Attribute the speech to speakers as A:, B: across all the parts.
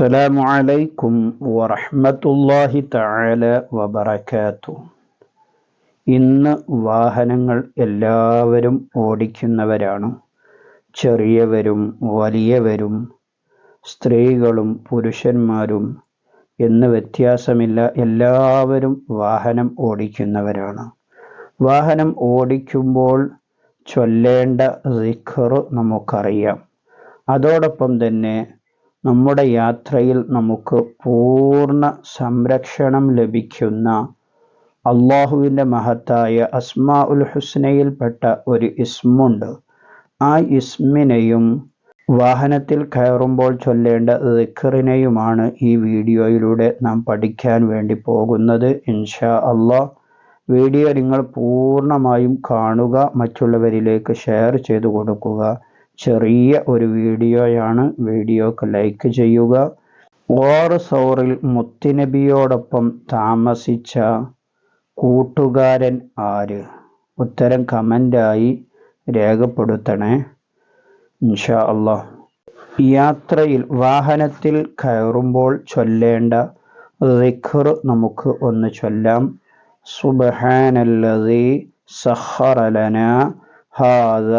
A: അസ്സലാമു അലൈക്കും വറഹ്മത്തുള്ളാഹി തആല وبركاته ഇന്ന് വാഹനങ്ങൾ എല്ലാവരും ഓടിക്കുന്നവരാണ്. ചെറിയവരും വലിയവരും സ്ത്രീകളും പുരുഷന്മാരും എന്ന് വ്യത്യാസമില്ല. എല്ലാവരും വാഹനം ഓടിക്കുന്നവരാണ്. വാഹനം ഓടിക്കുമ്പോൾ ചൊല്ലേണ്ട സിഖർ നമുക്കറിയാം. അതോടൊപ്പം തന്നെ നമ്മുടെ യാത്രയിൽ നമുക്ക് പൂർണ സംരക്ഷണം ലഭിക്കുന്ന അള്ളാഹുവിന്റെ മഹത്തായ അസ്മാ ഉൽ ഹുസ്നയിൽപ്പെട്ട ഒരു ഇസ്മുണ്ട്. ആ ഇസ്മിനെയും വാഹനത്തിൽ കയറുമ്പോൾ ചൊല്ലേണ്ട ദിക്കറിനെയുമാണ് ഈ വീഡിയോയിലൂടെ നാം പഠിക്കാൻ വേണ്ടി പോകുന്നത്. ഇൻഷാ അള്ളാഹ്. വീഡിയോ നിങ്ങൾ പൂർണമായും കാണുക മറ്റുള്ളവരിലേക്ക് ഷെയർ ചെയ്തു കൊടുക്കുക. ചെറിയ ഒരു വീഡിയോയാണ്. വീഡിയോക്ക് ലൈക്ക് ചെയ്യുക. ഓർ സൗറിൽ മുത്തുനബിയോടൊപ്പം താമസിച്ച കൂട്ടുകാരൻ ആര്? ഉത്തരം കമന്റായി രേഖപ്പെടുത്തണേ. ഇൻഷാ അള്ളാഹ് യാത്രയിൽ വാഹനത്തിൽ കയറുമ്പോൾ ചൊല്ലേണ്ട റിഖർ നമുക്ക് ഒന്ന് ചൊല്ലാം. സുബഹാനല്ലതി സഹറലന ഹാദ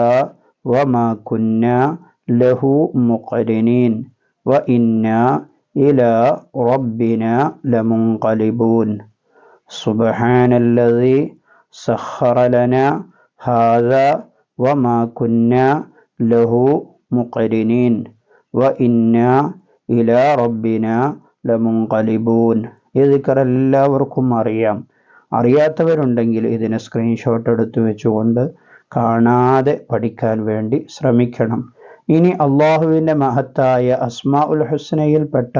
A: എല്ലാവർക്കും അറിയാം. അറിയാത്തവരുണ്ടെങ്കിൽ ഇതിനെ സ്ക്രീൻഷോട്ട് എടുത്തു വെച്ചുകൊണ്ട് കാണാതെ പഠിക്കാൻ വേണ്ടി ശ്രമിക്കണം. ഇനി അള്ളാഹുവിന്റെ മഹത്തായ അസ്മാ ഉൽ ഹുസ്നയിൽപ്പെട്ട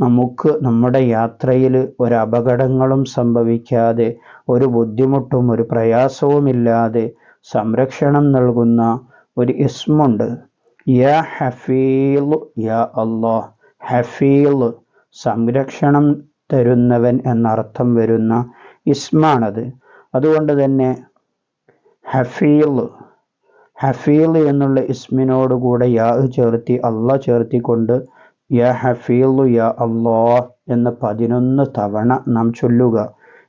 A: നമുക്ക് നമ്മുടെ യാത്രയിൽ ഒരു അപകടങ്ങളും സംഭവിക്കാതെ ഒരു ബുദ്ധിമുട്ടും ഒരു പ്രയാസവുമില്ലാതെ സംരക്ഷണം നൽകുന്ന ഒരു ഇസ്മുണ്ട്. യാ ഹഫീലു യാ അള്ളാഹ് ഹഫീൽ സംരക്ഷണം തരുന്നവൻ എന്നർത്ഥം വരുന്ന ഇസ്മാണത്. അതുകൊണ്ട് തന്നെ ഹഫീൽ ഹഫീൽ എന്നുള്ള ഇസ്മിനോട് കൂടെ യാ ചേർത്തി അള്ളാ ചേർത്തിക്കൊണ്ട് യാ ഹഫീലു യാ അള്ളാ എന്ന് പതിനൊന്ന് തവണ നാം ചൊല്ലുക.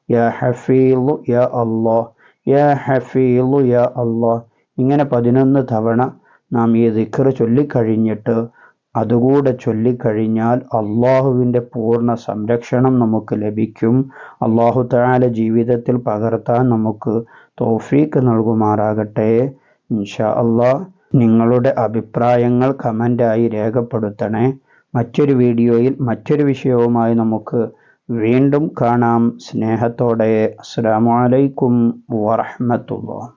A: യാ ഹഫീലു യാ അള്ളാ യാ ഹഫീലു യാ അള്ളാ ഇങ്ങനെ പതിനൊന്ന് തവണ നാം ഈ ദിക്കർ ചൊല്ലിക്കഴിഞ്ഞിട്ട് അതുകൂടെ ചൊല്ലിക്കഴിഞ്ഞാൽ അള്ളാഹുവിന്റെ പൂർണ സംരക്ഷണം നമുക്ക് ലഭിക്കും. അള്ളാഹു താല ജീവിതത്തിൽ പകർത്താൻ നമുക്ക് തോഫീക്ക് നൽകുമാറാകട്ടെ. ഇൻഷാ അള്ളാഹ് നിങ്ങളുടെ അഭിപ്രായങ്ങൾ കമന്റായി രേഖപ്പെടുത്തണേ. മറ്റൊരു വീഡിയോയിൽ മറ്റൊരു വിഷയവുമായി നമുക്ക് വീണ്ടും കാണാം. സ്നേഹത്തോടെ. അസ്സാം വലൈക്കും വറഹമത്തുള്ള